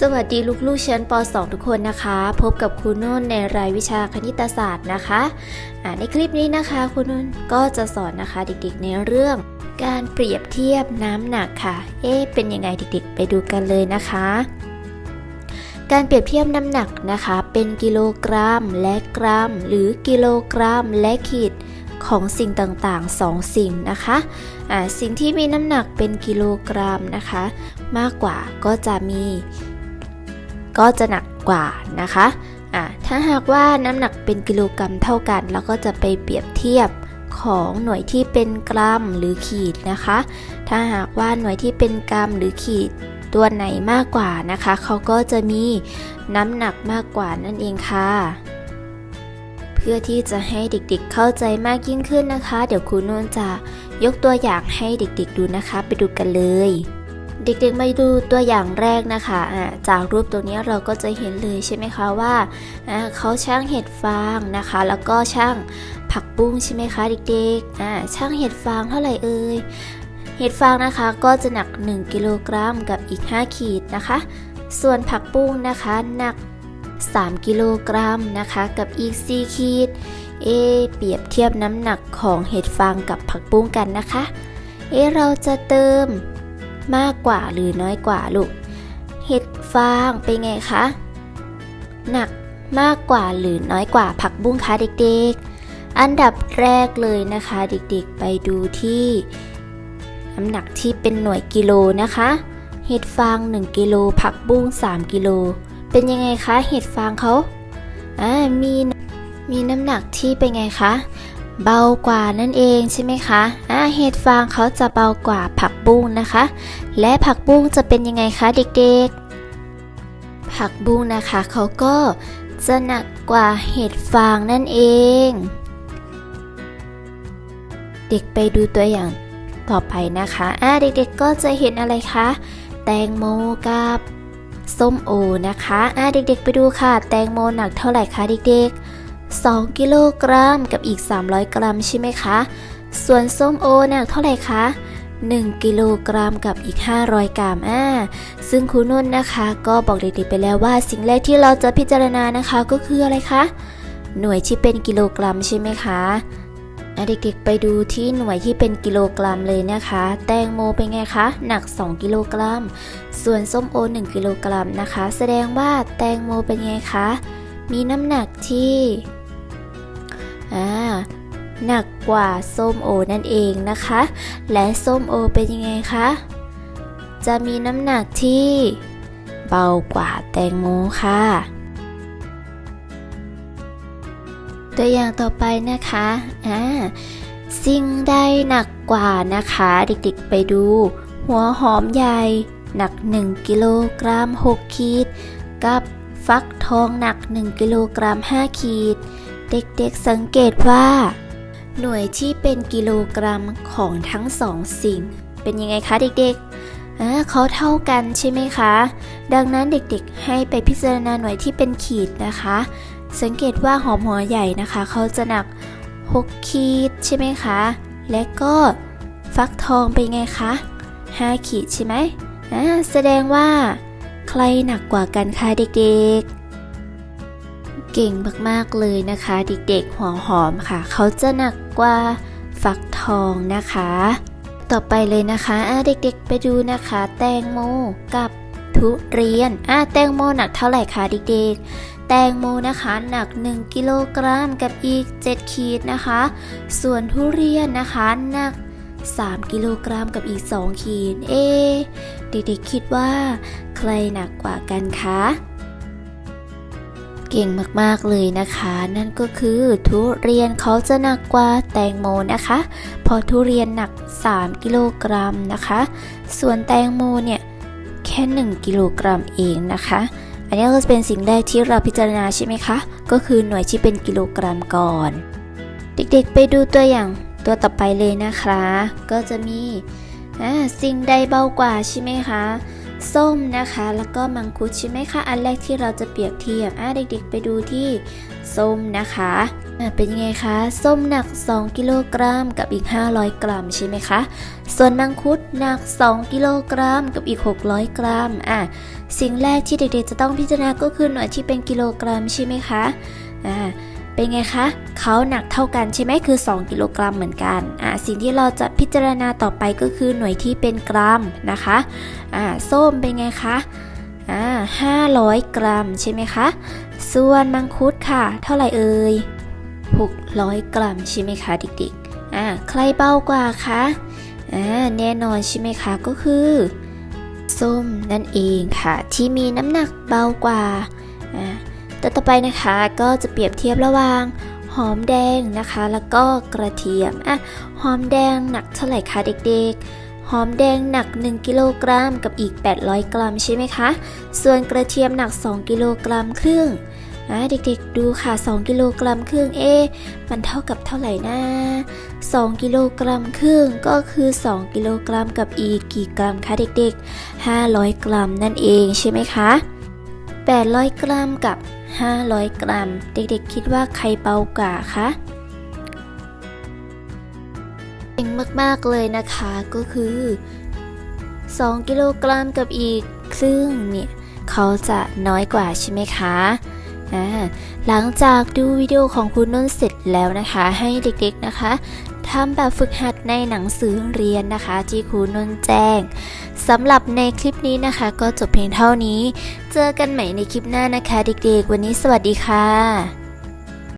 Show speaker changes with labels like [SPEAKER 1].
[SPEAKER 1] สวัสดีลูกๆชั้นป .2 ทุกคนนะคะ พบกับครูนุ่นในรายวิชาคณิตศาสตร์นะคะในคลิปนี้นะคะครูนุ่นก็จะสอนนะคะเด็กๆในเรื่อง การเปรียบเทียบน้ำหนักค่ะ เอ๊ะเป็นยังไงเด็กๆ ไปดูกันเลยนะคะ การเปรียบเทียบน้ำหนักนะคะ เป็นกิโลกรัมและกรัม หรือกิโลกรัมและขีดของสิ่งต่างๆ 2 สิ่งนะคะอ่าสิ่งที่มีน้ำหนักเป็นกิโลกรัมนะคะ มากกว่าก็จะมี ก็จะหนักกว่านะคะอ่าถ้าหากว่าน้ำหนักเป็นกิโลกรัมเท่ากัน เราก็จะไปเปรียบเทียบของหน่วยที่เป็นกรัมหรือขีดนะคะ ถ้าหากว่าหน่วยที่เป็นกรัมหรือขีดตัวไหนมากกว่านะคะ เขาก็จะมีน้ำหนักมากกว่านั่นเองค่ะ เพื่อที่จะให้เด็กๆเข้าใจมากยิ่งขึ้นนะคะ เดี๋ยวครูนุ่นจะยกตัวอย่างให้เด็กๆดูนะคะ ไปดูกันเลย เด็กๆมาดูตัวอย่างแรกนะคะอ่าจากรูปตัวนี้เราก็จะเห็นเลยใช่ไหมคะว่าเขาช่างเห็ดฟางนะคะ แล้วก็ช่างผักบุ้งใช่ไหมคะเด็กๆช่างเห็ดฟางเท่าไหร่เอ่ยเห็ดฟางนะคะก็จะหนัก 1 กิโลกรัมกับอีก 5 ขีดนะคะ ส่วนผักบุ้งนะคะหนัก 3 กิโลกรัมนะคะกับอีก 4 ขีดเอเปรียบเทียบน้ำหนักของเห็ดฟางกับผักบุ้งกันนะคะเอเราจะเติม มากกว่าหรือน้อยกว่าลูก เห็ดฟางเป็นไงคะ หนักมากกว่าหรือน้อยกว่าผักบุ้งคะเด็กๆ อันดับแรกเลยนะคะเด็กๆ ไปดูที่น้ำหนักที่เป็นหน่วยกิโลนะคะ เห็ดฟาง 1 กิโล ผักบุ้ง 3 กิโล เป็นยังไงคะ เห็ดฟางเขาอ่ามีมีน้ำหนักที่เป็นไงคะ เบากว่านั่นเองใช่ไหมคะอ่าเห็ดฟางเขาจะเบากว่าผักบุ้งนะคะ และผักบุ้งจะเป็นยังไงคะเด็กๆ ผักบุ้งนะคะเขาก็จะหนักกว่าเห็ดฟางนั่นเอง เด็กไปดูตัวอย่างต่อไปนะคะอ่าเด็กๆก็จะเห็นอะไรคะ แตงโมกับส้มโอนะคะอ่าเด็กๆไปดูค่ะ แตงโมหนักเท่าไหร่คะเด็กๆ 2 กิโลกรัมกับอีก 300 กรัมใช่ไหมคะ ส่วนส้มโอหนักเท่าไหร่คะ 1 กิโลกรัมกับอีก 500 กรัมอ่าซึ่งครูนุ่นนะคะ ก็บอกเด็กๆไปแล้วว่าสิ่งแรกที่เราจะพิจารณานะคะก็คืออะไรคะ หน่วยที่เป็นกิโลกรัมใช่ไหมคะเด็กๆไปดูที่หน่วยที่เป็นกิโลกรัมเลยนะคะ แตงโมเป็นไงคะ หนัก 2 กิโลกรัม ส่วนส้มโอ 1 กิโลกรัมนะคะ แสดงว่าแตงโมเป็นไงคะ มีน้ำหนักที่หนักกว่าส้มโอนั่นเองนะคะ และส้มโอเป็นยังไงคะ จะมีน้ำหนักที่เบากว่าแตงโมค่ะ ตัวอย่างต่อไปนะคะอ่าสิ่งใดหนักกว่านะคะ เด็กๆไปดู หัวหอมใหญ่ หนัก 1 กิโลกรัม 6 ขีด กับ ฟักทองหนัก 1 กิโลกรัม 5 ขีด เด็กๆสังเกตว่า หน่วยที่เป็นกิโลกรัมของทั้งสองสิ่ง เป็นยังไงคะเด็กๆอ่าเขาเท่ากันใช่ไหมคะ ดังนั้นเด็กๆ ให้ไปพิจารณาหน่วยที่เป็นขีดนะคะ สังเกตว่าหอมหัวใหญ่นะคะ เขาจะหนัก 6 ขีดใช่ไหมคะ และก็ฟักทองเป็นไงคะ 5 ขีดใช่ไหมอ่าแสดงว่า รหนักกว่ากันคะเด็กๆ เก่งมากๆเลยนะคะ เด็กๆหัวหอมค่ะ เขาจะหนักกว่าฟักทองนะคะ ต่อไปเลยนะคะอ่าเด็กๆไปดูนะคะ แตงโมกับทุเรียนอ่าแตงโมหนักเท่าไหร่คะเด็กๆ แตงโมนะคะหนัก 1 กิโลกรัมกับอีก 7 ขีดนะคะ ส่วนทุเรียนนะคะหนัก 3 กิโลกรัมกับอีก 2 ขีด เอ เด็กๆคิดว่า ใครหนักกว่ากันคะ เก่งมากๆเลยนะคะ นั่นก็คือทุเรียนเขาจะหนักกว่าแตงโมนะคะเพอทุเรียนหนัก 3 กิโลกรัมนะคะ ส่วนแตงโมเนี่ยแค่ 1 กิโลกรัมเองนะคะอันนี้ก็จะเป็นสิ่งแรกที่เราพิจารณาใช่ไหมคะ ก็คือหน่วยที่เป็นกิโลกรัมก่อน เด็กๆไปดูตัวอย่าง ตัวต่อไปเลยนะคะ ก็จะมีสิ่งใดเบากว่าใช่ไหมคะ ส้มนะคะ แล้วก็มังคุดใช่ไหมคะ อันแรกที่เราจะเปรียบเทียบอ่าเด็กๆไปดูที่ส้มนะคะอะเป็นยังไงคะ ส้มหนัก 2 กิโลกรัมกับอีก 500 กรัมใช่ไหมคะ ส่วนมังคุดหนัก 2 กิโลกรัมกับอีก 600 กรัมอะสิ่งแรกที่เด็กๆจะต้องพิจารณาก็คือหน่วยที่เป็นกิโลกรัมใช่ไหมคะอ่า เป็นไงคะเขาหนักเท่ากันใช่ไหมคือ 2 กิโลกรัมเหมือนกันอ่าสิ่งที่เราจะพิจารณาต่อไปก็คือหน่วยที่เป็นกรัมนะคะอ่าส้มเป็นไงคะอ่า500กรัมใช่ไหมคะ ส่วนมังคุดค่ะ เท่าไหร่เอ่ย600 กรัมใช่ไหมคะเด็กๆอ่าใครเบากว่าคะอ่าแน่นอนใช่ไหมคะก็คือส้มนั่นเองค่ะที่มีน้ำหนักเบากว่าอ่า ต่อต่อไปนะคะก็จะเปรียบเทียบระหว่างหอมแดงนะคะ แล้วก็กระเทียมอะหอมแดงหนักเท่าไหร่คะเด็กๆ หอมแดงหนัก 1กิโลกรัมกับอีก 800 กรัมใช่ไหมคะ ส่วนกระเทียมหนัก 2กิโลกรัมครึ่งอะเด็กๆดูค่ะ 2กิโลกรัมครึ่งเอ๊มันเท่ากับเท่าไหร่นะ2กิโลกรัมครึ่งก็คือ 2กิโลกรัมกับอีกกี่กรัมคะเด็กๆ 500 กรัมนั่นเองใช่ไหมคะ800 กรัมกับ 500 กรัม เด็กๆคิดว่าใครเบากว่าคะเก่งมากๆเลยนะคะก็คือ 2 กิโลกรัมกับอีกครึ่งเนี่ยเขาจะน้อยกว่าใช่ไหมคะหลังจากดูวิดีโอของคุณนุ่นเสร็จแล้วนะคะ ให้เด็กๆนะคะ ทำแบบฝึกหัดในหนังสือเรียนนะคะ ที่ครูนุ่นแจ้งสำหรับในคลิปนี้นะคะ ก็จบเพียงเท่านี้ เจอกันใหม่ในคลิปหน้านะคะ เด็กๆ วันนี้สวัสดีค่ะ